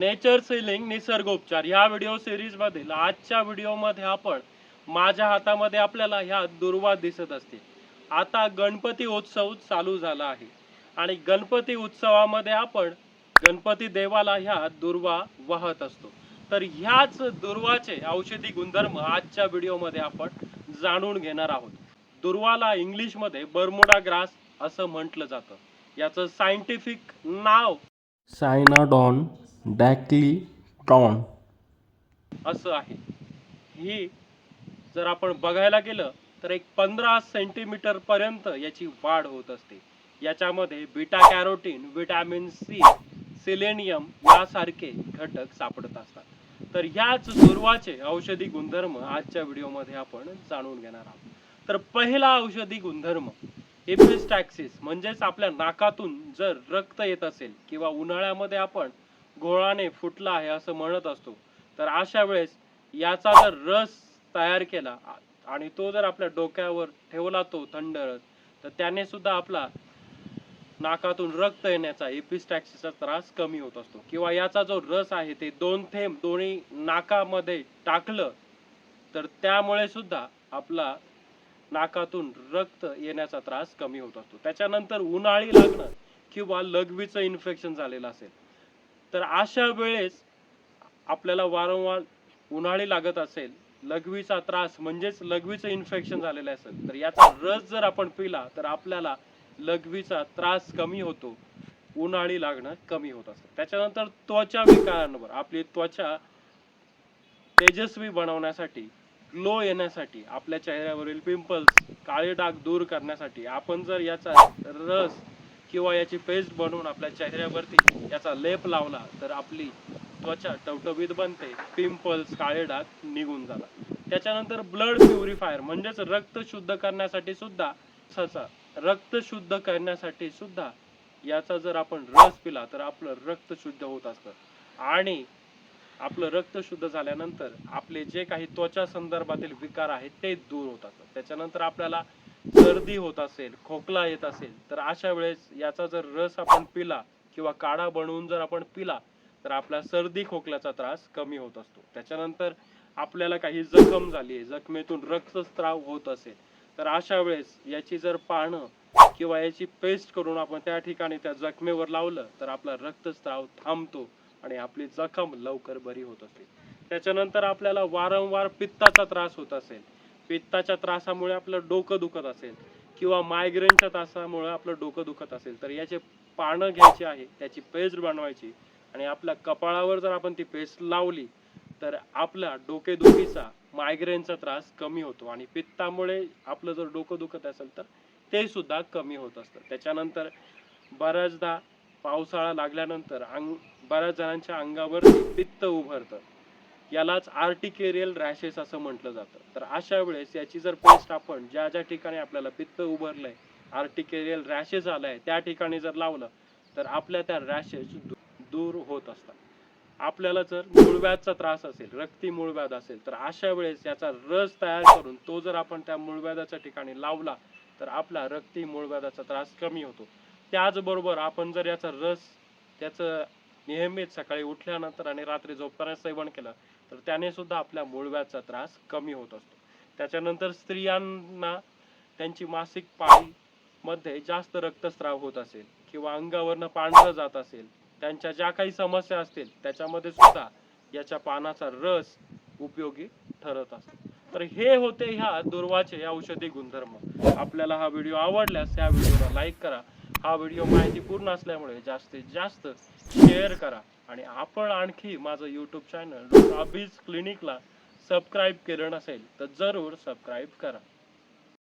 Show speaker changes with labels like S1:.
S1: Nature ceiling निसर्गोपचार. ह्या video series मधील आजच्या व्हिडिओमध्ये आपण माझ्या हातामध्ये आपल्याला ह्या दुर्वा दिसत असतील. आता गणपती उत्सव चालू झाला आहे. आणि गणपती उत्सवामध्ये आपण गणपती देवाला ह्या दुर्वा वाहत असतो. तर ह्याच दुर्वाचे औषधी गुणधर्म आजच्या व्हिडिओमध्ये आपण जाणून घेणार आहोत. दुर्वाला इंग्लिशमध्ये बर्मुडा ग्रास असं म्हटलं जातं. याचं सायंटिफिक नाव
S2: सायनाडॉन डॅक्लिटॉन
S1: असं आहे. ही जर आपण बघायला गेलं तर एक पंधरा सेंटीमीटर पर्यंत याची वाढ होत असते. याच्यामध्ये beta carotene vitamin C selenium यासारखे घटक सापडत असतात. तर ह्याच सुरुवाचे औषधी गुणधर्म आजच्या व्हिडिओमध्ये आपण जाणून घेणार आहोत. तर पहिला औषधी गुणधर्म एपिस्टॅक्सिस म्हणजेच आपल्या नाकातून जर रक्त येत असेल किंवा उन्हाळ्यामध्ये आपण गोळाने फुटला आहे असं म्हणत असतो. तर अशा वेळेस याचा जर रस तयार केला आणि तो जर आपल्या डोक्यावर ठेवला तो थंड रस तर त्याने सुद्धा आपला नाकातून रक्त येण्याचा एपिस्टॅक्सिसचा त्रास कमी होत असतो. किंवा याचा जो रस आहे ते दोन थेंब दोन्ही नाकामध्ये टाकलं तर त्यामुळे सुद्धा आपला नाकातून रक्त येण्याचा त्रास कमी होत असतो. त्याच्यानंतर उन्हाळी लागणं किंवा लघवीचं इन्फेक्शन झालेलं असेल तर अशा वेळेस आपल्याला वारंवार उन्हाळी लागत असेल लघवीचा त्रास म्हणजेच लघवीचं इन्फेक्शन झालेलं असेल तर याचा रस जर आपण पिला तर आपल्याला लघवीचा त्रास कमी होतो. उन्हाळी लागणं कमी होत असतं. त्याच्यानंतर त्वचा विकारांवर आपली त्वचा तेजस्वी बनवण्यासाठी ग्लो येण्यासाठी आपल्या चेहऱ्यावरील पिंपल्स काळे डाग दूर करण्यासाठी आपण जर याचा रस किंवा याची पेस्ट बनवून आपल्या चेहऱ्यावरती याचा लेप लावला तर आपली त्वचा टवटवीत बनते पिंपल्स काळे डाग निघून जातात. त्याच्यानंतर ब्लड प्युरिफायर म्हणजेच रक्त शुद्ध करण्यासाठी सुद्धा ससा रक्त शुद्ध करण्यासाठी सुद्धा याचा जर आपण रस पिला तर आपलं रक्त शुद्ध होत असतं. आणि आपलं रक्त शुद्ध झाल्यानंतर आपले जे काही त्वचा संदर्भातील विकार आहेत ते दूर होतात त्याच्यानंतर आपल्याला सर्दी होत असेल खोकला येत असेल तर अशा वेळेस याचा जर रस आपण पिला किंवा काढा बनवून जर आपण पिला तर आपला सर्दी खोकल्याचा त्रास कमी होत असतो. त्याच्यानंतर आपल्याला काही जखम झाली आहे जखमेतून रक्तस्त्राव होत असेल तर अशा वेळेस याची जर पानं किंवा याची पेस्ट करून आपण त्या ठिकाणी त्या जखमेवर लावलं तर आपला रक्तस्त्राव थांबतो आणि आपली जखम लवकर बरी होत असते. त्याच्यानंतर आपल्याला वारंवार पित्ताचा त्रास होत असेल पित्ताच्या त्रासामुळे आपलं डोकं दुखत असेल किंवा मायग्रेनच्या त्रासामुळे आपलं डोकं दुखत असेल तर याचे पानं घ्यायची आहे त्याची पेस्ट बनवायची आणि आपल्या कपाळावर जर आपण ती पेस्ट लावली तर आपला डोकेदुखीचा मायग्रेनचा त्रास कमी होतो आणि पित्तामुळे आपलं जर डोकं दुखत असेल तर ते सुद्धा कमी होत असतं. त्याच्यानंतर बऱ्याचदा पावसाळा लागल्यानंतर अंग बऱ्याच जणांच्या अंगावरती पित्त उभरतं. यालाच आर्टिकेरियल रॅशेस असं म्हटलं जातं. तर अशा वेळेस याची जर पेस्ट आपण ज्या ज्या ठिकाणी आपल्याला पित्त उभरलंय आर्टिकेरियल रॅशेस आलाय त्या ठिकाणी जर लावलं तर आपल्या त्या रॅशेस दूर होत असतात. आपल्याला जर मूळव्याधचा त्रास असेल रक्ती मूळव्याध असेल तर अशा वेळेस याचा रस तयार करून तो जर आपण त्या मूळव्याधाच्या ठिकाणी लावला तर आपला रक्ती मूळव्याधाचा त्रास कमी होतो. त्याचबरोबर आपण जर याचा रस त्याचं नियमित सकाळी उठल्यानंतर आणि रात्री झोपताना सेवन केलं तर त्याने सुद्धा आपल्या मुळव्याचा त्रास कमी होत असतो. त्याच्यानंतर स्त्रियांना त्यांची मासिक पाळी मध्ये जास्त रक्तस्राव होत असेल किंवा अंगावरनं पांढरं जात असेल त्यांच्या ज्या काही समस्या असतील त्याच्यामध्ये सुद्धा याच्या पानाचा रस उपयोगी ठरत असतो. तर हे होते ह्या दुर्वाचे औषधी गुणधर्म. आपल्याला हा व्हिडिओ आवडल्यास या व्हिडिओला लाईक करा हा व्हिडिओ माहितीपूर्ण असल्यामुळे जास्तीत जास्त शेअर करा. आणि आपण आणखी माझं यूट्यूब चॅनल अभिज क्लिनिकला सबस्क्राईब केलं नसेल तर जरूर सबस्क्राईब करा.